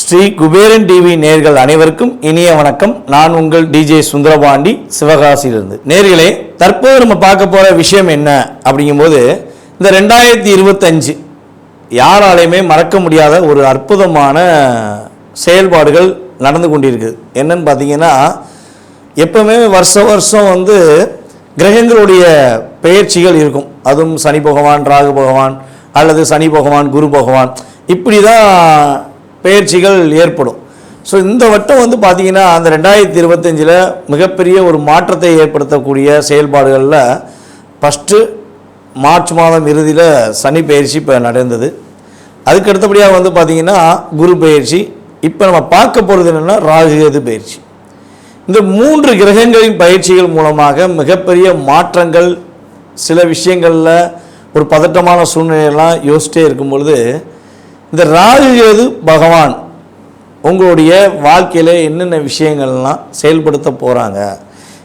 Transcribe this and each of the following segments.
Sri Kuberan TV நேர்கள் அனைவருக்கும் இனிய வணக்கம். நான் உங்கள் டிஜே சுந்தரபாண்டி சிவகாசியிலிருந்து. நேர்களே தற்போது நம்ம பார்க்க போகிற விஷயம் என்ன அப்படிங்கும்போது இந்த ரெண்டாயிரத்தி இருபத்தஞ்சு யாராலையுமே மறக்க முடியாத ஒரு அற்புதமான செயல்பாடுகள் நடந்து கொண்டிருக்குது என்னன்னு பார்த்தீங்கன்னா எப்பவுமே வருஷ வருஷம் வந்து கிரகங்களுடைய பெயர்ச்சிகள் இருக்கும். அதுவும் சனி பகவான் ராகு பகவான் அல்லது சனி பகவான் குரு பகவான். இப்படி தான் பயிற்சிகள் ஏற்படும். ஸோ இந்த வட்டம் வந்து பார்த்திங்கன்னா அந்த ரெண்டாயிரத்தி இருபத்தஞ்சில் மிகப்பெரிய ஒரு மாற்றத்தை ஏற்படுத்தக்கூடிய செயல்பாடுகளில் ஃபஸ்ட்டு மார்ச் மாதம் இறுதியில் சனி பயிற்சி இப்போ நடந்தது. அதுக்கு அடுத்தபடியாக வந்து பார்த்திங்கன்னா குரு பயிற்சி. இப்போ நம்ம பார்க்க போகிறது என்னென்னா ராகு கேது பயிற்சி. இந்த மூன்று கிரகங்களின் பயிற்சிகள் மூலமாக மிகப்பெரிய மாற்றங்கள் சில விஷயங்களில் ஒரு பதட்டமான சூழ்நிலையெல்லாம் யோசிச்சிட்டே இருக்கும் பொழுது இந்த ராகு கேது பகவான் உங்களுடைய வாழ்க்கையில் என்னென்ன விஷயங்கள்லாம் செயல்படுத்த போகிறாங்க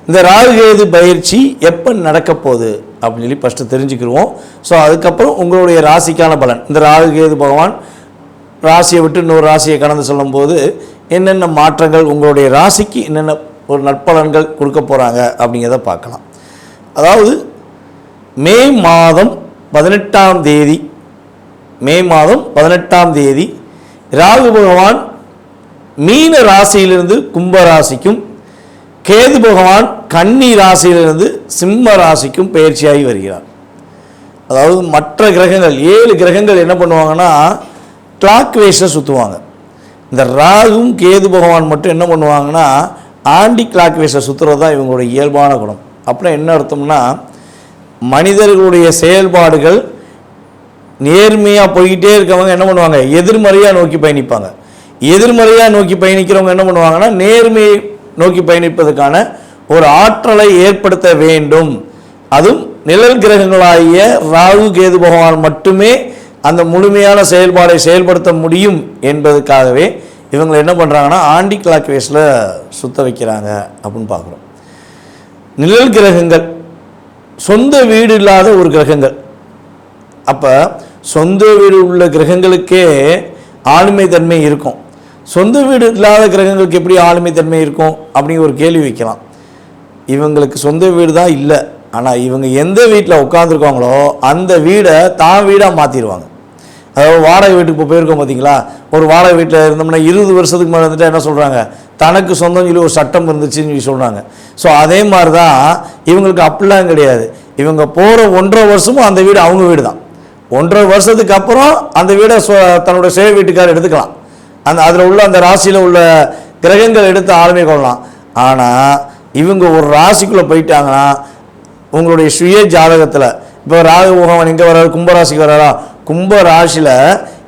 இந்த ராகு கேது பயிற்சி எப்போ நடக்க போகுது? அப்படின்னு சொல்லி ஃபஸ்ட்டு தெரிஞ்சுக்கிடுவோம் ஸோ அதுக்கப்புறம் உங்களுடைய ராசிக்கான பலன். இந்த ராகு கேது பகவான் ராசியை விட்டு இன்னொரு ராசியை கடந்து சொல்லும்போது என்னென்ன மாற்றங்கள் உங்களுடைய ராசிக்கு என்னென்ன ஒரு நற்பலன்கள் கொடுக்க போகிறாங்க அப்படிங்கிறத பார்க்கலாம். அதாவது மே மாதம் பதினெட்டாம் தேதி மே மாதம் பதினெட்டாம் தேதி ராகு பகவான் மீன ராசியிலிருந்து கும்ப ராசிக்கும் கேது பகவான் கன்னி ராசியிலிருந்து சிம்ம ராசிக்கும் பயிற்சியாகி வருகிறார். அதாவது மற்ற கிரகங்கள் ஏழு கிரகங்கள் என்ன பண்ணுவாங்கன்னா கிளாக் வேஸில் சுற்றுவாங்க இந்த ராகும் கேது பகவான் மட்டும் என்ன பண்ணுவாங்கன்னா ஆண்டி கிளாக் வேஸை சுற்றுறது தான் இவங்களுடைய இயல்பான குணம். அப்புறம் என்ன அர்த்தம்னா மனிதர்களுடைய செயல்பாடுகள் நேர்மையாக போய்கிட்டே இருக்கவங்க என்ன பண்ணுவாங்க? எதிர்மறையாக நோக்கி பயணிப்பாங்க. எதிர்மறையாக நோக்கி பயணிக்கிறவங்க என்ன பண்ணுவாங்கன்னா நேர்மையை நோக்கி பயணிப்பதற்கான ஒரு ஆற்றலை ஏற்படுத்த வேண்டும். அதுவும் நிழல் கிரகங்களாகிய ராகு கேது பகவான் மட்டுமே அந்த முழுமையான செயல்பாடை செயல்படுத்த முடியும் என்பதற்காகவே இவங்களை என்ன பண்ணுறாங்கன்னா ஆண்டி கிளாக் வேஸில் சுத்த வைக்கிறாங்க அப்படின்னு பார்க்குறோம். நிழல் கிரகங்கள் சொந்த வீடு இல்லாத ஒரு கிரகங்கள். அப்போ சொந்த வீடு உள்ள கிரகங்களுக்கே ஆளுமை தன்மை இருக்கும். சொந்த வீடு இல்லாத கிரகங்களுக்கு எப்படி ஆளுமை தன்மை இருக்கும் அப்படின்னு ஒரு கேள்வி வைக்கலாம். இவங்களுக்கு சொந்த வீடு தான் இல்லை. ஆனால் இவங்க எந்த வீட்டில் உட்காந்துருக்காங்களோ அந்த வீடை தான் வீடாக மாற்றிடுவாங்க அதாவது வாடகை வீட்டுக்கு இப்போ போயிருக்கோம் பார்த்தீங்களா ஒரு வாடகை வீட்டில் இருந்தோம்னா இருபது வருஷத்துக்கு மேலே வந்துட்டு என்ன சொல்கிறாங்க தனக்கு சொந்தம் சொல்லி ஒரு சட்டம் இருந்துச்சுன்னு சொல்லி சொல்கிறாங்க ஸோ அதே மாதிரி தான் இவங்களுக்கு அப்படிலாம் கிடையாது. இவங்க போகிற ஒன்றரை வருஷமும் அந்த வீடு அவங்க வீடு தான் ஒன்றரை வருஷத்துக்கு அப்புறம் அந்த வீடை சொ- தன்னுடைய சேவை வீட்டுக்காரர் எடுத்துக்கலாம். அந்த அதில் உள்ள அந்த ராசியில் உள்ள கிரகங்கள் எடுத்து ஆளுமை கொள்ளலாம். ஆனால் இவங்க ஒரு ராசிக்குள்ளே போயிட்டாங்கன்னா உங்களுடைய சுய ஜாதகத்தில் இப்போ ராகு உகவன் எங்கே வர்றாரு கும்பராசிக்கு வர்றாரா? கும்ப ராசியில்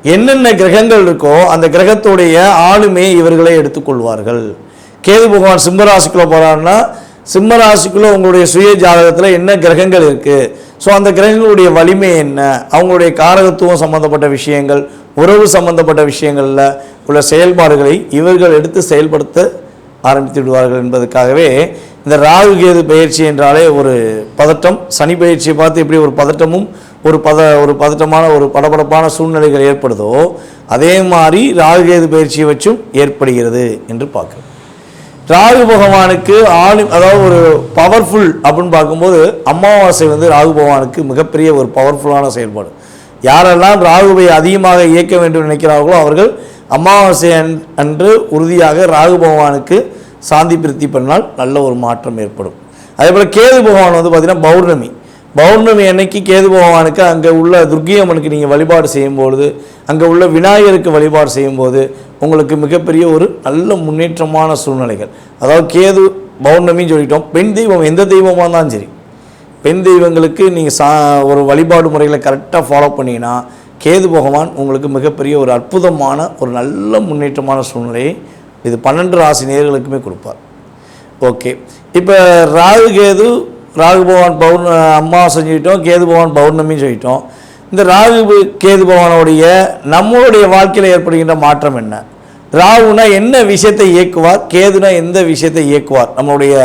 என்னென்ன கிரகங்கள் இருக்கோ அந்த கிரகத்துடைய ஆளுமையை இவர்களே எடுத்துக்கொள்வார்கள். கேது பகவான் சிம்மராசிக்குள்ளே போகிறாருன்னா சிம்மராசிக்குள்ளே உங்களுடைய சுய ஜாதகத்தில் என்ன கிரகங்கள் இருக்குது ஸோ அந்த கிரகங்களுடைய வலிமை என்ன? அவங்களுடைய காரகத்துவம் சம்மந்தப்பட்ட விஷயங்கள் உறவு சம்பந்தப்பட்ட விஷயங்களில் உள்ள செயல்பாடுகளை இவர்கள் எடுத்து செயல்படுத்த ஆரம்பித்து விடுவார்கள் என்பதற்காகவே இந்த ராகு கேது பயிற்சி என்றாலே ஒரு பதட்டம். சனி பயிற்சியை பார்த்து எப்படி ஒரு பதட்டமும் ஒரு பத ஒரு பதட்டமான ஒரு படபடப்பான சூழ்நிலைகள் ஏற்படுதோ அதே மாதிரி ராகு கேது பயிற்சியை வச்சும் ஏற்படுகிறது என்று பார்க்குறோம். ராகு பகவானுக்கு ஆளு அதாவது ஒரு பவர்ஃபுல் அப்படின்னு பார்க்கும்போது அமாவாசை வந்து ராகு பகவானுக்கு மிகப்பெரிய ஒரு பவர்ஃபுல்லான செயல்பாடு. யாரெல்லாம் ராகுவை அதிகமாக இயக்க வேண்டும் நினைக்கிறார்களோ அவர்கள் அமாவாசை அன்- அன்று உறுதியாக ராகு பகவானுக்கு சாந்தி பிரித்தி பண்ணால் நல்ல ஒரு மாற்றம் ஏற்படும். அதே போல் கேது பகவான் வந்து பார்த்திங்கன்னா பௌர்ணமி. பௌர்ணமி அன்னைக்கு கேது பகவானுக்கு அங்கே உள்ள துர்க்கை அம்மனுக்கு நீங்கள் வழிபாடு செய்யும்பொழுது அங்கே உள்ள விநாயகருக்கு வழிபாடு செய்யும்போது உங்களுக்கு மிகப்பெரிய ஒரு நல்ல முன்னேற்றமான சூழ்நிலைகள். அதாவது கேது பௌர்ணமின்னு சொல்லிட்டோம். பெண் தெய்வம் எந்த தெய்வமாக இருந்தாலும் சரி. பெண் தெய்வங்களுக்கு நீங்கள் சா ஒரு வழிபாடு முறைகளை கரெக்டாக ஃபாலோ பண்ணிங்கன்னா கேது பகவான் உங்களுக்கு மிகப்பெரிய ஒரு அற்புதமான ஒரு நல்ல முன்னேற்றமான சூழ்நிலையை இது பன்னெண்டு ராசி நேர்களுக்குமே கொடுப்பார். ஓகே. இப்போ ராகு கேது ராகு பகவான் பௌர்ண அம்மாவாசை சொல்லிட்டோம் கேது பகவான் பௌர்ணமின்னு சொல்லிட்டோம் இந்த ராகு கேது பகவானுடைய நம்மளுடைய வாழ்க்கையில் ஏற்படுகின்ற மாற்றம் என்ன? ராகுனா என்ன விஷயத்தை இயக்குவார்? கேதுனா எந்த விஷயத்தை இயக்குவார்? நம்மளுடைய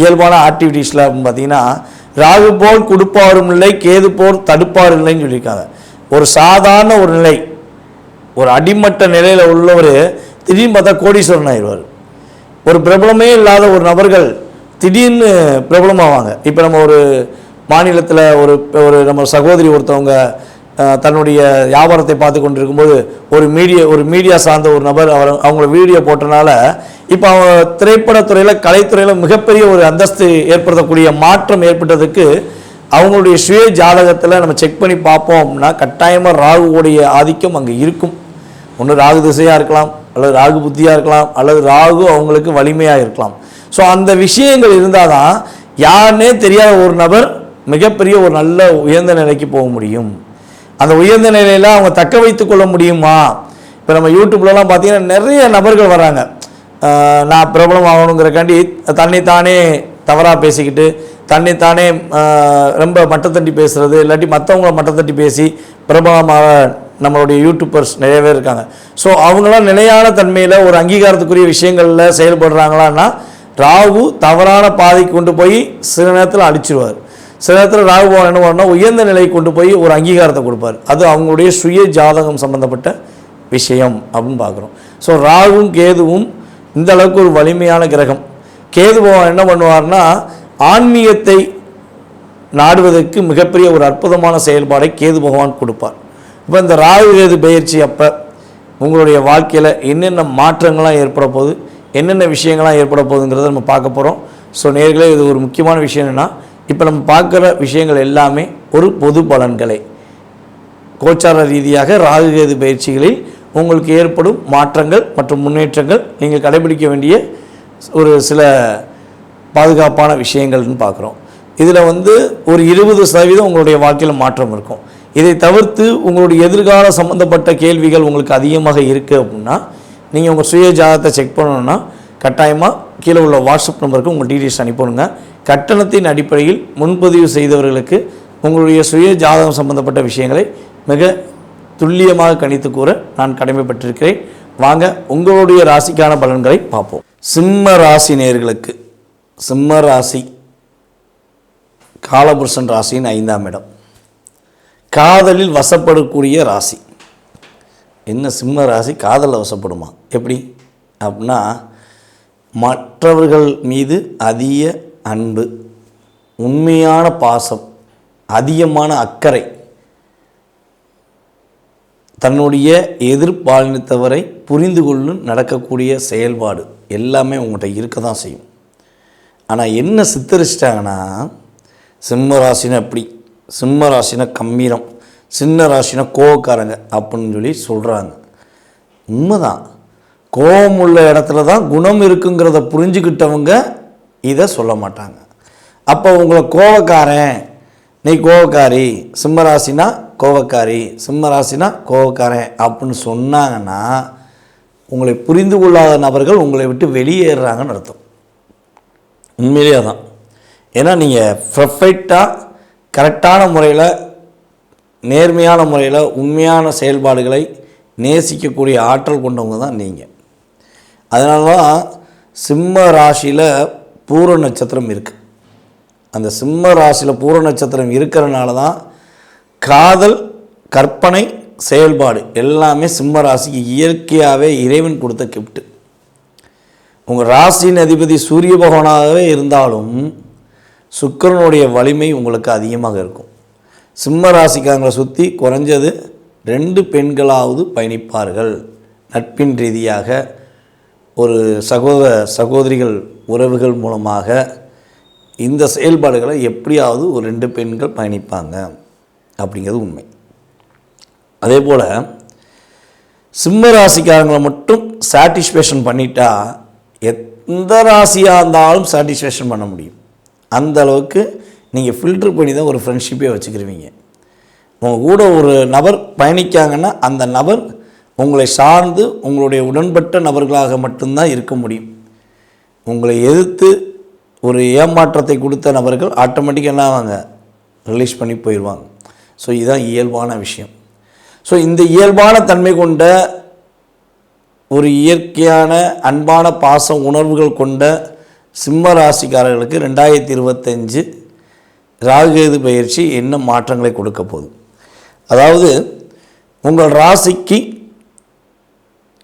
இயல்பான ஆக்டிவிட்டீஸில் அப்படின்னு பார்த்தீங்கன்னா ராகு போல் கொடுப்பாரும் இல்லை கேது போல் தடுப்பாரும் இல்லைன்னு சொல்லியிருக்காங்க. ஒரு சாதாரண ஒரு நிலை ஒரு அடிமட்ட நிலையில் உள்ளவர் திடீர்னு பார்த்தா கோடீஸ்வரன் ஆயிடுவார். ஒரு பிரபலமே இல்லாத ஒரு நபர்கள் திடீர்னு பிரபலமாவாங்க. இப்போ நம்ம ஒரு மாநிலத்தில் ஒரு ஒரு நம்ம சகோதரி ஒருத்தவங்க தன்னுடைய வியாபாரத்தை பார்த்து கொண்டு இருக்கும்போது ஒரு மீடியா ஒரு மீடியா சார்ந்த ஒரு நபர் அவர் அவங்கள வீடியோ போட்டனால இப்போ அவங்க திரைப்படத்துறையில் கலைத்துறையில் மிகப்பெரிய ஒரு அந்தஸ்து ஏற்படுத்தக்கூடிய மாற்றம் ஏற்பட்டதுக்கு அவங்களுடைய சுய ஜாதகத்தில் நம்ம செக் பண்ணி பார்ப்போம் அப்படின்னா கட்டாயமாக ராகுவோடைய ஆதிக்கம் அங்கே இருக்கும். ஒன்று ராகு திசையாக இருக்கலாம் அல்லது ராகு புத்தியாக இருக்கலாம் அல்லது ராகு அவங்களுக்கு வலிமையாக இருக்கலாம். ஸோ அந்த விஷயங்கள் இருந்தால் தான் யாருன்னே தெரியாத ஒரு நபர் மிகப்பெரிய ஒரு நல்ல உயர்ந்த நிலைக்கு போக முடியும். அந்த உயர்ந்த நிலையில் அவங்க தக்க வைத்து கொள்ள முடியுமா? இப்போ நம்ம யூடியூப்லலாம் பார்த்தீங்கன்னா நிறைய நபர்கள் வராங்க. நான் பிரபலம் ஆகணுங்கிறக்காண்டி தன்னைத்தானே தவறாக பேசிக்கிட்டு தன்னைத்தானே ரொம்ப மட்டத்தட்டி பேசுகிறது இல்லாட்டி மற்றவங்கள மட்டத்தட்டி பேசி பிரபலமாக நம்மளுடைய யூடியூபர்ஸ் நிறைய பேர் இருக்காங்க. ஸோ அவங்களாம் நிலையான தன்மையில் ஒரு அங்கீகாரத்துக்குரிய விஷயங்களில் செயல்படுறாங்களான்னா ராகு தவறான பாதைக்கு கொண்டு போய் சில நேரத்தில் அழிச்சிருவார். சில நேரத்தில் ராகு பகவான் என்ன பண்ணா உயர்ந்த நிலைக்கு கொண்டு போய் ஒரு அங்கீகாரத்தை கொடுப்பார். அது அவங்களுடைய சுய ஜாதகம் சம்பந்தப்பட்ட விஷயம் அப்படின்னு பார்க்குறோம். ஸோ ராகுவும் கேதுவும் இந்த அளவுக்கு ஒரு வலிமையான கிரகம். கேது பகவான் என்ன பண்ணுவார்னா ஆன்மீகத்தை நாடுவதற்கு மிகப்பெரிய ஒரு அற்புதமான செயல்பாடை கேது பகவான் கொடுப்பார். இப்போ இந்த ராகு கேது பயிற்சி அப்போ உங்களுடைய வாழ்க்கையில் என்னென்ன மாற்றங்கள்லாம் ஏற்பட போகுது? என்னென்ன விஷயங்கள்லாம் ஏற்பட போகுதுங்கிறத நம்ம பார்க்க போகிறோம் ஸோ நேர்களே இது ஒரு முக்கியமான விஷயம் என்னென்னா இப்போ நம்ம பார்க்குற விஷயங்கள் எல்லாமே ஒரு பொது பலன்களை. கோச்சார ரீதியாக ராகுகேது பயிற்சிகளில் உங்களுக்கு ஏற்படும் மாற்றங்கள் மற்றும் முன்னேற்றங்கள் நீங்கள் கடைபிடிக்க வேண்டிய ஒரு சில பாதுகாப்பான விஷயங்கள்னு பார்க்குறோம். இதில் வந்து ஒரு இருபது சதவீதம் உங்களுடைய வாழ்க்கையில் மாற்றம் இருக்கும். இதை தவிர்த்து உங்களுடைய எதிர்கால சம்பந்தப்பட்ட கேள்விகள் உங்களுக்கு அதிகமாக இருக்குது அப்படின்னா நீங்கள் உங்கள் சுய ஜாதகத்தை செக் பண்ணணும்னா கட்டாயமாக கீழே உள்ள வாட்ஸ்அப் நம்பருக்கு உங்கள் டீட்டெயில்ஸ் அனுப்பிவிடுங்க. கட்டணத்தின் அடிப்படையில் முன்பதிவு செய்தவர்களுக்கு உங்களுடைய சுய ஜாதகம் சம்பந்தப்பட்ட விஷயங்களை மிக துல்லியமாக கணித்து கூற நான் கடமைப்பட்டிருக்கிறேன். வாங்க உங்களுடைய ராசிக்கான பலன்களை பார்ப்போம். சிம்ம ராசி நேர்களுக்கு சிம்ம ராசி காலபுருஷன் ராசியின் ஐந்தாம் இடம். காதலில் வசப்படக்கூடிய ராசி. என்ன சிம்ம ராசி? காதலில் வசப்படுமா? எப்படி? அப்படின்னா மற்றவர்கள் மீது அதிக அன்பு உண்மையான பாசம் அதிகமான அக்கறை தன்னுடைய எதிர்பாலினத்தவரை புரிந்து கொள்ளும் நடக்கக்கூடிய செயல்பாடு எல்லாமே உங்கள்கிட்ட இருக்க தான் செய்யும். ஆனால் என்ன சித்தரிச்சிட்டாங்கன்னா சிம்ம ராசினா எப்படி? சிம்ம ராசினா கம்பீரம் சின்ன ராசினா கோவக்காரங்க அப்படின்னு சொல்லி சொல்கிறாங்க உண்மைதான். கோபம் உள்ள இடத்துல தான் குணம் இருக்குங்கிறத புரிஞ்சுக்கிட்டவங்க இதை சொல்ல மாட்டாங்க. அப்போ உங்களை கோவக்காரன் நீ கோவக்காரி சிம்மராசினா கோவக்காரி சிம்மராசினா கோவக்காரன் அப்படின்னு சொன்னாங்கன்னா உங்களை புரிந்து கொள்ளாத நபர்கள் உங்களை விட்டு வெளியேறுறாங்கன்னு அர்த்தம். உண்மையிலேயே தான் ஏன்னா நீங்கள் பர்ஃபெக்டாக கரெக்டான முறையில் நேர்மையான முறையில் உண்மையான செயல்பாடுகளை நேசிக்கக்கூடிய ஆற்றல் கொண்டவங்க தான் நீங்கள் அதனால தான் சிம்ம ராசியில் பூர நட்சத்திரம் இருக்குது அந்த சிம்ம ராசியில் பூர நட்சத்திரம் இருக்கிறனால தான் காதல் கற்பனை செயல்பாடு எல்லாமே சிம்ம ராசிக்கு இயற்கையாகவே இறைவன் கொடுத்த கிஃப்ட்டு உங்கள் ராசியின் அதிபதி சூரிய பகவானாகவே இருந்தாலும் சுக்கிரனுடைய வலிமை உங்களுக்கு அதிகமாக இருக்கும். சிம்ம ராசிக்காரங்களை சுற்றி குறைஞ்சது ரெண்டு பெண்களாவது பயணிப்பார்கள். நட்பின் ரீதியாக ஒரு சகோதர சகோதரிகள் உறவுகள் மூலமாக இந்த செயல்பாடுகளை எப்படியாவது ஒரு ரெண்டு பெண்கள் பயணிப்பாங்க அப்படிங்கிறது உண்மை. அதே போல் சிம்ம ராசிக்காரங்களை மட்டும் சாட்டிஸ்ஃபேக்ஷன் பண்ணிட்டா எந்த ராசியாக இருந்தாலும் சாட்டிஸ்ஃபேக்ஷன் பண்ண முடியும். அந்த அளவுக்கு நீங்கள் ஃபில்டர் பண்ணி தான் ஒரு ஃப்ரெண்ட்ஷிப்பே வச்சுக்கிருவீங்க. உங்கள் கூட ஒரு நபர் பயணிக்காங்கன்னா அந்த நபர் உங்களை சார்ந்து உங்களுடைய உடன்பட்ட நபர்களாக மட்டும்தான் இருக்க முடியும். உங்களை எதிர்த்து ஒரு ஏமாற்றத்தை கொடுத்த நபர்கள் ஆட்டோமேட்டிக்காக என்ன ஆவாங்க? ரிலீஸ் பண்ணி போயிடுவாங்க. ஸோ இதுதான் இயல்பான விஷயம். ஸோ இந்த இயல்பான தன்மை கொண்ட ஒரு இயற்கையான அன்பான பாச உணர்வுகள் கொண்ட சிம்ம ராசிக்காரர்களுக்கு ரெண்டாயிரத்தி இருபத்தஞ்சு ராகுகேது பயிற்சி என்ன மாற்றங்களை கொடுக்க போகுது? அதாவது உங்கள் ராசிக்கு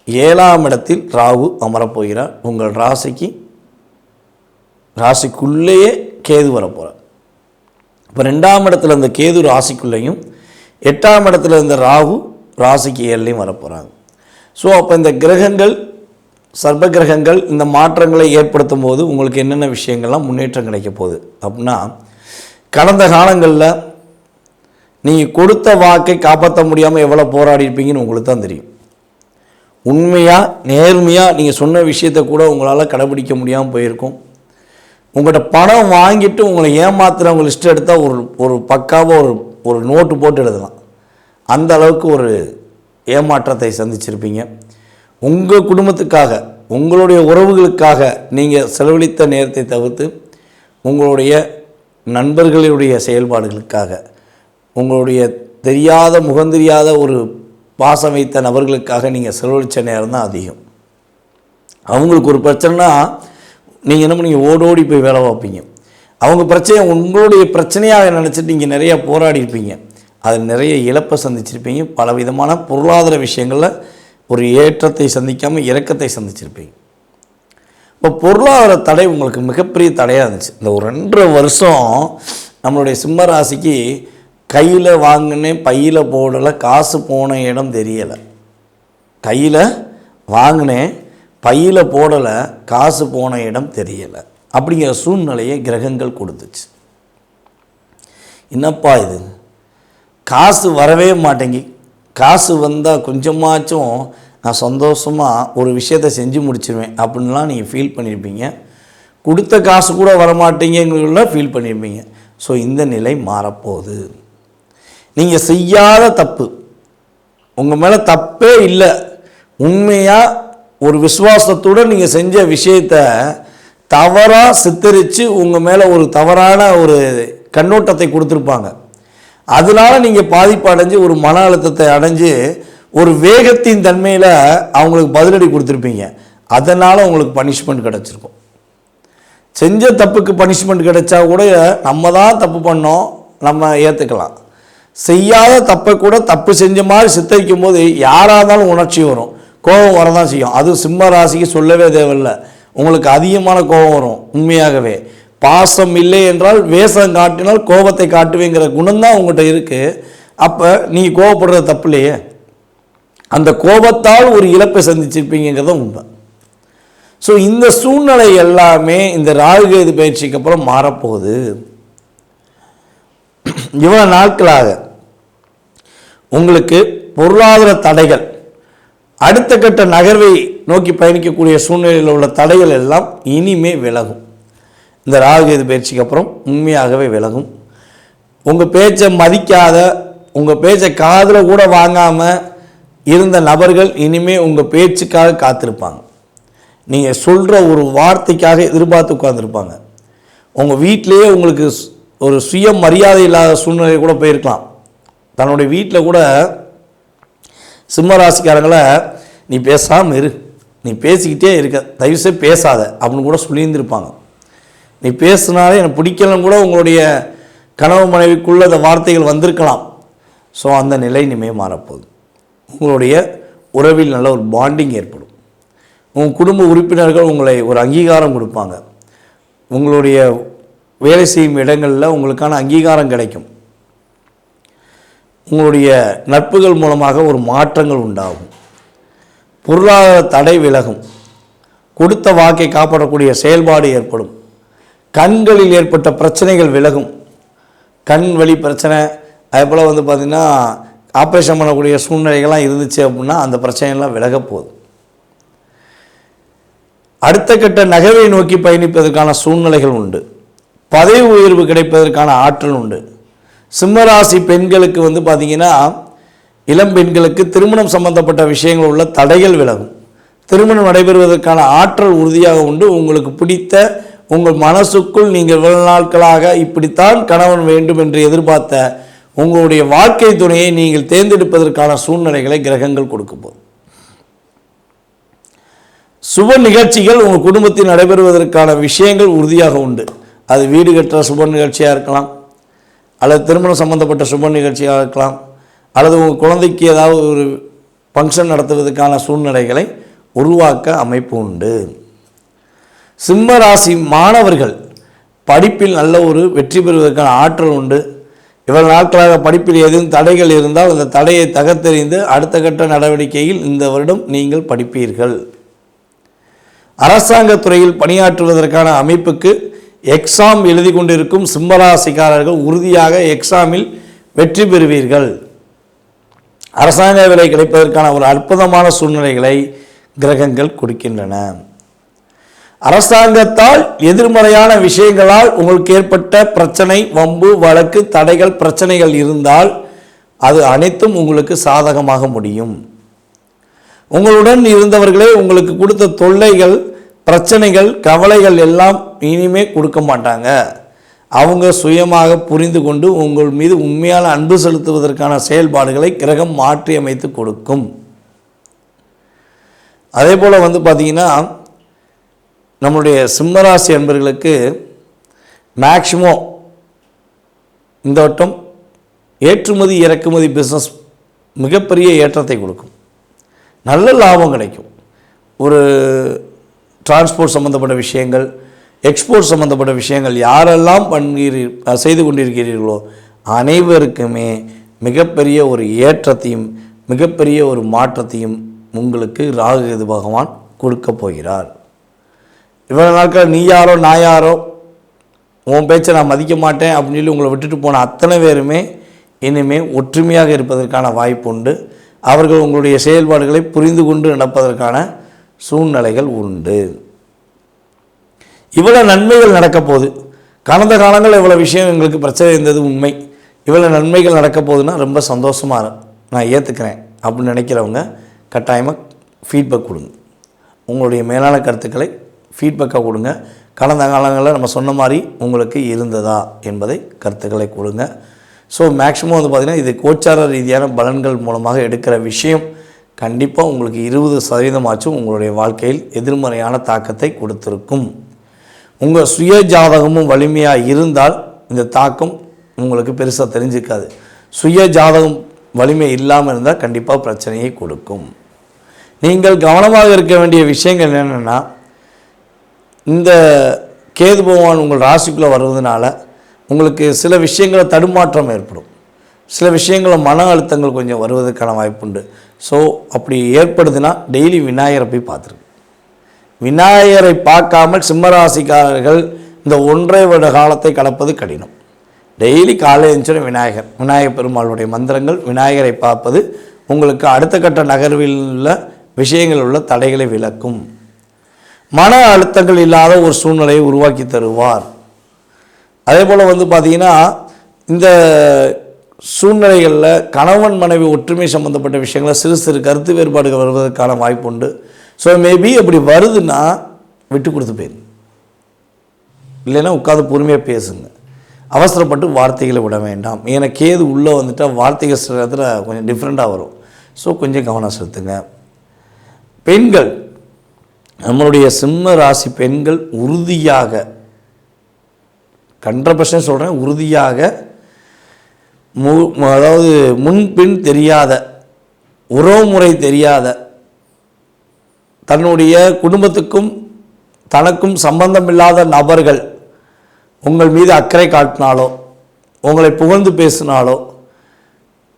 ஏழாம் இடத்தில் ராகு அமரப்போகிறார். உங்கள் ராசிக்கு ராசிக்குள்ளேயே கேது வரப்போகிறார் இப்போ ரெண்டாம் இடத்துல இருந்த கேது ராசிக்குள்ளேயும் எட்டாம் இடத்துல இருந்த ராகு ராசிக்கு ஏழுலையும் வரப்போகிறாங்க ஸோ அப்போ இந்த கிரகங்கள் சர்ப்ப கிரகங்கள் இந்த மாற்றங்களை ஏற்படுத்தும் போது உங்களுக்கு என்னென்ன விஷயங்கள்லாம் முன்னேற்றம் கிடைக்க போகுது? அப்படின்னா கடந்த காலங்களில் நீங்கள் கொடுத்த வாக்கை காப்பாற்ற முடியாமல் எவ்வளோ போராடி இருப்பீங்கன்னு உங்களுக்கு தான் தெரியும். உண்மையாக நேர்மையாக நீங்கள் சொன்ன விஷயத்தை கூட உங்களால் கடைபிடிக்க முடியாமல் போயிருக்கும். உங்கள்கிட்ட பணம் வாங்கிட்டு உங்களை ஏமாத்துகிறவங்க லிஸ்ட் எடுத்தால் ஒரு ஒரு பக்காவாக ஒரு ஒரு நோட்டு போட்டு எழுதலாம். அந்த அளவுக்கு ஒரு ஏமாற்றத்தை சந்திச்சிருப்பீங்க. உங்கள் குடும்பத்துக்காக உங்களுடைய உறவுகளுக்காக நீங்கள் செலவழித்த நேரத்தை தவிர்த்து உங்களுடைய நண்பர்களுடைய செயல்பாடுகளுக்காக உங்களுடைய தெரியாத முகந்தெரியாத ஒரு பாசம் வைத்த நபர்களுக்காக நீங்கள் செலவழித்த நேரம் தான் அதிகம். அவங்களுக்கு ஒரு பிரச்சனைனா நீங்கள் என்ன பண்ணீங்க? ஓடோடி போய் வேலை பார்ப்பீங்க. அவங்க பிரச்சனையை உங்களுடைய பிரச்சனையாக நினச்சிட்டு நீங்கள் நிறையா போராடி இருப்பீங்க அது நிறைய இழப்பை சந்திச்சிருப்பீங்க. பல விதமான பொருளாதார விஷயங்களில் ஒரு ஏற்றத்தை சந்திக்காமல் இறக்கத்தை சந்திச்சிருப்பீங்க. இப்போ பொருளாதார தடை உங்களுக்கு மிகப்பெரிய தடையாக இருந்துச்சு. இந்த ஒரு ரெண்டரை வருஷம் நம்மளுடைய சிம்ம ராசிக்கு கையில் வாங்கினேன் பையில் போடலை காசு போன இடம் தெரியலை. கையில் வாங்கினேன் பையில் போடலை காசு போன இடம் தெரியலை. அப்படிங்கிற சூழ்நிலையை கிரகங்கள் கொடுத்துச்சு. என்னப்பா இது? காசு வரவே மாட்டேங்கி. காசு வந்தால் கொஞ்சமாச்சும் நான் சந்தோஷமாக ஒரு விஷயத்தை செஞ்சு முடிச்சிருவேன் அப்படின்லாம் நீங்கள் ஃபீல் பண்ணியிருப்பீங்க கொடுத்த காசு கூட வரமாட்டீங்கிறதுல ஃபீல் பண்ணியிருப்பீங்க ஸோ இந்த நிலை மாறப்போகுது. நீங்கள் செய்யாத தப்பு. உங்கள் மேலே தப்பே இல்லை. உண்மையாக ஒரு விசுவாசத்துடன் நீங்கள் செஞ்ச விஷயத்த தவறாக சித்தரித்து உங்கள் மேலே ஒரு தவறான ஒரு கண்ணோட்டத்தை கொடுத்துருப்பாங்க. அதனால நீங்கள் பாதிப்பு அடைஞ்சு ஒரு மன அழுத்தத்தை அடைஞ்சு ஒரு வேகத்தின் தன்மையில் அவங்களுக்கு பதிலடி கொடுத்துருப்பீங்க. அதனால் உங்களுக்கு பனிஷ்மெண்ட் கிடச்சிருக்கும். செஞ்ச தப்புக்கு பனிஷ்மெண்ட் கிடைச்சா கூட நம்ம தான் தப்பு பண்ணோம் நம்ம ஏற்றுக்கலாம் செய்யாத தப்பை கூட தப்பு செஞ்ச மாதிரி சித்தரிக்கும் போது யாராக இருந்தாலும் உணர்ச்சி வரும். கோபம் வரதான் செய்யும். அது சிம்ம ராசிக்கு சொல்லவே தேவையில்லை. உங்களுக்கு அதிகமான கோபம் வரும் உண்மையாகவே. பாசம் இல்லை என்றால் வேஷம் காட்டினால் கோபத்தை காட்டுவேங்கிற குணம்தான் உங்கள்கிட்ட இருக்குது அப்போ நீங்கள் கோபப்படுறது தப்பு இல்லையே. அந்த கோபத்தால் ஒரு இழப்பை சந்திச்சிருப்பீங்கிறத உண்மை. ஸோ இந்த சூழ்நிலை எல்லாமே இந்த ராகுகேது பயிற்சிக்கு அப்புறம் மாறப்போகுது. இவ்வளோ நாட்களாக உங்களுக்கு பொருளாதார தடைகள். அடுத்த கட்ட நகர்வை நோக்கி பயணிக்கக்கூடிய சூழ்நிலையில் உள்ள தடைகள் எல்லாம் இனிமே விலகும். இந்த ராகுகேது பயிற்சிக்கு அப்புறம் உண்மையாகவே விலகும். உங்கள் பேச்சை மதிக்காத உங்கள் பேச்சை காதில் கூட வாங்காமல் இருந்த நபர்கள் இனிமே உங்கள் பேச்சுக்காக காத்திருப்பாங்க. நீங்கள் சொல்கிற ஒரு வார்த்தைக்காக எதிர்பார்த்து உட்காந்துருப்பாங்க உங்கள் வீட்டிலேயே உங்களுக்கு ஒரு சுய மரியாதை இல்லாத சூழ்நிலை கூட போயிருக்கலாம். தன்னுடைய வீட்டில் கூட சிம்மராசிக்காரங்களை நீ பேசாமல் இரு. நீ பேசிக்கிட்டே இருக்க. தயவுசெய்து பேசாத. அப்படின்னு கூட சொல்லியிருந்திருப்பாங்க. நீ பேசுனாலே எனக்கு பிடிக்கலன்னு கூட உங்களுடைய கனவு மனைவிக்குள்ள அந்த வார்த்தைகள் வந்திருக்கலாம். ஸோ அந்த நிலை இனிமே மாறப்போகுது. உங்களுடைய உறவில் நல்ல ஒரு பாண்டிங் ஏற்படும். உங்கள் குடும்ப உறுப்பினர்கள் உங்களை ஒரு அங்கீகாரம் கொடுப்பாங்க. உங்களுடைய வேலை செய்யும் இடங்களில் உங்களுக்கான அங்கீகாரம் கிடைக்கும். உங்களுடைய நட்புகள் மூலமாக ஒரு மாற்றங்கள் உண்டாகும். பொருளாதார தடை விலகும். கொடுத்த வாக்கை காப்பாற்றக்கூடிய செயல்பாடு ஏற்படும். கண்களில் ஏற்பட்ட பிரச்சனைகள் விலகும். கண் வலி பிரச்சனை அதே போல் வந்து பார்த்திங்கன்னா ஆப்ரேஷன் பண்ணக்கூடிய சூழ்நிலைகள்லாம் இருந்துச்சு அப்படின்னா அந்த பிரச்சனையெல்லாம் விலக போகுது. அடுத்த கட்ட நகர்வை நோக்கி பயணிப்பதற்கான சூழ்நிலைகள் உண்டு. பதவி உயர்வு கிடைப்பதற்கான ஆற்றல் உண்டு. சிம்மராசி பெண்களுக்கு வந்து பார்த்திங்கன்னா இளம் பெண்களுக்கு திருமணம் சம்பந்தப்பட்ட விஷயங்கள் உள்ள தடைகள் விலகும். திருமணம் நடைபெறுவதற்கான ஆற்றல் உறுதியாக உண்டு. உங்களுக்கு பிடித்த உங்கள் மனசுக்குள் நீங்கள் இவ்வளவு நாட்களாக இப்படித்தான் கணவன் வேண்டும் என்று எதிர்பார்த்த உங்களுடைய வாழ்க்கை துணையை நீங்கள் தேர்ந்தெடுப்பதற்கான சூழ்நிலைகளை கிரகங்கள் கொடுக்க சுப நிகழ்ச்சிகள் உங்கள் குடும்பத்தில் நடைபெறுவதற்கான விஷயங்கள் உறுதியாக உண்டு. அது வீடு கட்டுற சுப நிகழ்ச்சியாக இருக்கலாம் அல்லது திருமணம் சம்பந்தப்பட்ட சுப நிகழ்ச்சியாக இருக்கலாம் அல்லது உங்கள் குழந்தைக்கு ஏதாவது ஒரு ஃபங்க்ஷன் நடத்துவதற்கான சூழ்நிலைகளை உருவாக்க அமைப்பு உண்டு. சிம்ம ராசி மாணவர்கள் படிப்பில் நல்ல ஒரு வெற்றி பெறுவதற்கான ஆற்றல் உண்டு. இவ்வளவு நாட்களாக படிப்பில் எதுவும் தடைகள் இருந்தால் அந்த தடையை தகர்த்தெறிந்து அடுத்த கட்ட நடவடிக்கையில் இந்த வருடம் நீங்கள் படிப்பீர்கள். அரசாங்கத் துறையில் பணியாற்றுவதற்கான அமைப்புக்கு எக்ஸாம் எழுதி கொண்டிருக்கும் சிம்மராசிக்காரர்கள் உறுதியாக எக்ஸாமில் வெற்றி பெறுவீர்கள். அரசாங்க வேலை கிடைப்பதற்கான ஒரு அற்புதமான சூழ்நிலைகளை கிரகங்கள் கொடுக்கின்றன. அரசாங்கத்தால் எதிர்மறையான விஷயங்களால் உங்களுக்கு ஏற்பட்ட பிரச்சனை வம்பு வழக்கு தடைகள் பிரச்சனைகள் இருந்தால் அது அனைத்தும் உங்களுக்கு சாதகமாக முடியும். உங்களுடன் இருந்தவர்களே உங்களுக்கு கொடுத்த தொல்லைகள் பிரச்சனைகள் கவலைகள் எல்லாம் இனிமே கொடுக்க மாட்டாங்க. அவங்க சுயமாக புரிந்து கொண்டு உங்கள் மீது உண்மையான அன்பு செலுத்துவதற்கான செயல்பாடுகளை கிரகம் மாற்றி அமைத்து கொடுக்கும். அதே போல் வந்து பார்த்திங்கன்னா நம்மளுடைய சிம்மராசி அன்பர்களுக்கு மேக்சிமம் இந்த வட்டம் ஏற்றுமதி இறக்குமதி பிஸ்னஸ் மிகப்பெரிய ஏற்றத்தை கொடுக்கும். நல்ல லாபம் கிடைக்கும். ஒரு டிரான்ஸ்போர்ட் சம்மந்தப்பட்ட விஷயங்கள் எக்ஸ்போர்ட் சம்மந்தப்பட்ட விஷயங்கள் யாரெல்லாம் பண்ணுகிறீர் செய்து கொண்டிருக்கிறீர்களோ அனைவருக்குமே மிகப்பெரிய ஒரு ஏற்றத்தையும் மிகப்பெரிய ஒரு மாற்றத்தையும் உங்களுக்கு ராகுகேது பகவான் கொடுக்க போகிறார். இவ்வளோ நாட்கள் நீ யாரோ நான் யாரோ உன் பேச்சை நான் மதிக்க மாட்டேன் அப்படின்னு சொல்லி உங்களை விட்டுட்டு போன அத்தனை பேருமே இனிமேல் ஒற்றுமையாக இருப்பதற்கான வாய்ப்பு உண்டு. அவர்கள் உங்களுடைய செயல்பாடுகளை புரிந்து கொண்டு நடப்பதற்கான சூழ்நிலைகள் உண்டு. இவ்வளோ நன்மைகள் நடக்க போகுது கடந்த காலங்களில் இவ்வளோ விஷயம் எங்களுக்கு பிரச்சனை இருந்தது உண்மை. இவ்வளோ நன்மைகள் நடக்க போகுதுன்னா ரொம்ப சந்தோஷமாக நான் ஏற்றுக்கிறேன் அப்படின்னு நினைக்கிறவங்க கட்டாயமாக ஃபீட்பேக் கொடுங்க. உங்களுடைய மேலான கருத்துக்களை ஃபீட்பேக்காக கொடுங்க. கடந்த காலங்களில் நம்ம சொன்ன மாதிரி உங்களுக்கு இருந்ததா என்பதை கருத்துக்களை கொடுங்க. ஸோ மேக்ஸிமம் வந்து பார்த்திங்கன்னா இது கோச்சார ரீதியான பலன்கள் மூலமாக எடுக்கிற விஷயம். கண்டிப்பாக உங்களுக்கு இருபது சதவீதமாச்சும் உங்களுடைய வாழ்க்கையில் எதிர்மறையான தாக்கத்தை கொடுத்துருக்கும். உங்கள் சுய ஜாதகமும் வலிமையாக இருந்தால் இந்த தாக்கம் உங்களுக்கு பெருசாக தெரிஞ்சிக்காது. சுய ஜாதகம் வலிமை இல்லாமல் இருந்தால் கண்டிப்பாக பிரச்சனையை கொடுக்கும். நீங்கள் கவனமாக இருக்க வேண்டிய விஷயங்கள் என்னென்னா இந்த கேது பகவான் உங்கள் ராசிக்குள்ளே வருவதனால உங்களுக்கு சில விஷயங்களை தடுமாற்றம் ஏற்படும். சில விஷயங்களில் மன அழுத்தங்கள் கொஞ்சம் வருவதற்கான வாய்ப்புண்டு. ஸோ அப்படி ஏற்படுதுன்னா டெய்லி விநாயகரை போய் பார்த்துருக்கு விநாயகரை பார்க்காமல் சிம்மராசிக்காரர்கள் இந்த ஒன்றை வருட காலத்தை கலப்பது கடினம். டெய்லி காலை எழுந்துச்சுன விநாயகர் விநாயகர் பெருமாளுடைய மந்திரங்கள் விநாயகரை பார்ப்பது உங்களுக்கு அடுத்த கட்ட நகர்வில் உள்ள விஷயங்கள் உள்ள தடைகளை விளக்கும். மன அழுத்தங்கள் இல்லாத ஒரு சூழ்நிலையை உருவாக்கி தருவார். அதே போல் வந்து பார்த்தீங்கன்னா இந்த சூழ்நிலைகளில் கணவன் மனைவி ஒற்றுமை சம்மந்தப்பட்ட விஷயங்களில் சிறு சிறு கருத்து வேறுபாடுகள் வருவதற்கான வாய்ப்பு உண்டு. ஸோ மேபி அப்படி வருதுன்னா விட்டு கொடுத்து போயிருங்க இல்லைன்னா உட்காந்து பொறுமையாக பேசுங்க. அவசரப்பட்டு வார்த்தைகளை விட வேண்டாம். ஏன்னா கேது உள்ளே வந்துட்டால் வார்த்தைகள் சில இடத்துல கொஞ்சம் டிஃப்ரெண்ட்டாக வரும். ஸோ கொஞ்சம் கவனம் செலுத்துங்க. பெண்கள் நம்மளுடைய சிம்ம ராசி பெண்கள் உறுதியாக கண்ட்ர பர்சன்ட் சொல்கிறேன் உறுதியாக மு அதாவது முன்பின் தெரியாத உறவுமுறை தெரியாத தன்னுடைய குடும்பத்துக்கும் தனக்கும் சம்பந்தமில்லாத நபர்கள் உங்கள் மீது அக்கறை காட்டினாலோ உங்களை புகழ்ந்து பேசினாலோ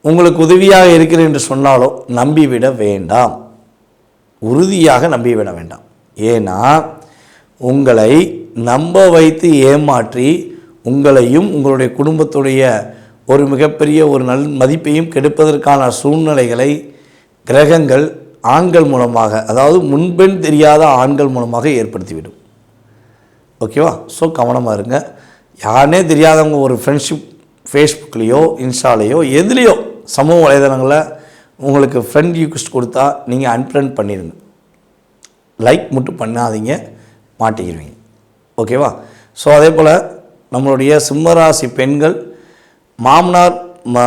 உங்களுக்கு உதவியாக இருக்கிறேன் என்று சொன்னாலோ நம்பிவிட வேண்டாம். உறுதியாக நம்பிவிட வேண்டாம். ஏன்னா உங்களை நம்ப வைத்து ஏமாற்றி உங்களையும் உங்களுடைய குடும்பத்துடைய ஒரு மிகப்பெரிய ஒரு நல் மதிப்பையும் கெடுப்பதற்கான சூழ்நிலைகளை கிரகங்கள் ஆண்கள் மூலமாக அதாவது முன்பெண் தெரியாத ஆண்கள் மூலமாக ஏற்படுத்திவிடும். ஓகேவா? ஸோ கவனமாக இருங்க. யாருனே தெரியாதவங்க ஒரு ஃப்ரெண்ட்ஷிப் ஃபேஸ்புக்லேயோ இன்ஸ்டாலேயோ எதுலேயோ சமூக வலைதளங்களில் உங்களுக்கு ஃப்ரெண்ட் ரிக்வெஸ்ட் கொடுத்தா நீங்கள் அன்ஃப்ரெண்ட் பண்ணிடுங்க லைக் மட்டும் பண்ணாதீங்க மாட்டிக்கிடுவீங்க. ஓகேவா? ஸோ அதே போல் நம்மளுடைய சிம்மராசி பெண்கள் மாமனார் மா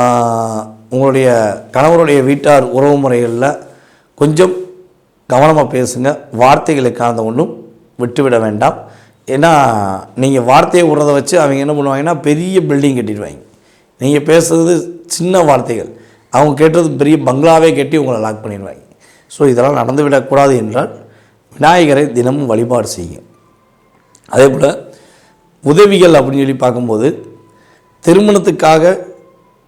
உங்களுடைய கணவருடைய வீட்டார் உறவு முறைகளில் கொஞ்சம் கவனமாக பேசுங்க. வார்த்தைகளை கலந்த ஒன்றும் விட்டுவிட வேண்டாம். ஏன்னா நீங்கள் வார்த்தையை விடுறத வச்சு அவங்க என்ன பண்ணுவாங்கன்னா பெரிய பில்டிங் கட்டிடுவாங்க. நீங்கள் பேசுறது சின்ன வார்த்தைகள். அவங்க கேட்டது பெரிய பங்களாவே கட்டி உங்களை லாக் பண்ணிடுவாங்க. ஸோ இதெல்லாம் நடந்துவிடக்கூடாது என்றால் விநாயகரை தினமும் வழிபாடு செய்யுங்க. அதே போல் உதவிகள் அப்படின்னு சொல்லி பார்க்கும்போது திருமணத்துக்காக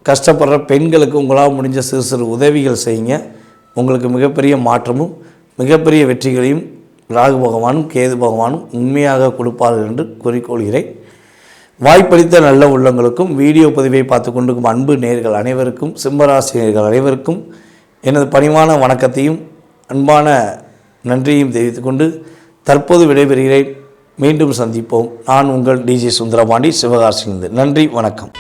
கஷ்டப்படுற பெண்களுக்கு உங்களால் முடிஞ்ச சிறு சிறு உதவிகள் செய்யுங்க. உங்களுக்கு மிகப்பெரிய மாற்றமும் மிகப்பெரிய வெற்றிகளையும் ராகு பகவானும் கேது பகவானும் உண்மையாக கொடுப்பார்கள் என்று குறிக்கொள்கிறேன். வாய்ப்பளித்த நல்ல உள்ளங்களுக்கும் வீடியோ பதிவை பார்த்து கொண்டிருக்கும் அன்பு நேர்கள் அனைவருக்கும் சிம்மராசி நேர்கள் அனைவருக்கும் எனது பணிவான வணக்கத்தையும் அன்பான நன்றியையும் தெரிவித்துக்கொண்டு தற்போது விடைபெறுகிறேன். மீண்டும் சந்திப்போம். நான் உங்கள் டிஜே சுந்தரபாண்டி சிவகாசிலிருந்து நன்றி வணக்கம்.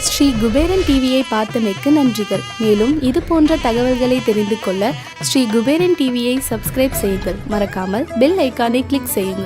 ஸ்ரீ குபேரன் டிவியை பார்த்தமைக்கு நன்றிகள். மேலும் இது போன்ற தகவல்களை தெரிந்து கொள்ள ஸ்ரீ குபேரன் டிவியை சப்ஸ்கிரைப் செய்யுங்கள். மறக்காமல் பெல் ஐக்கானை கிளிக் செய்யுங்கள்.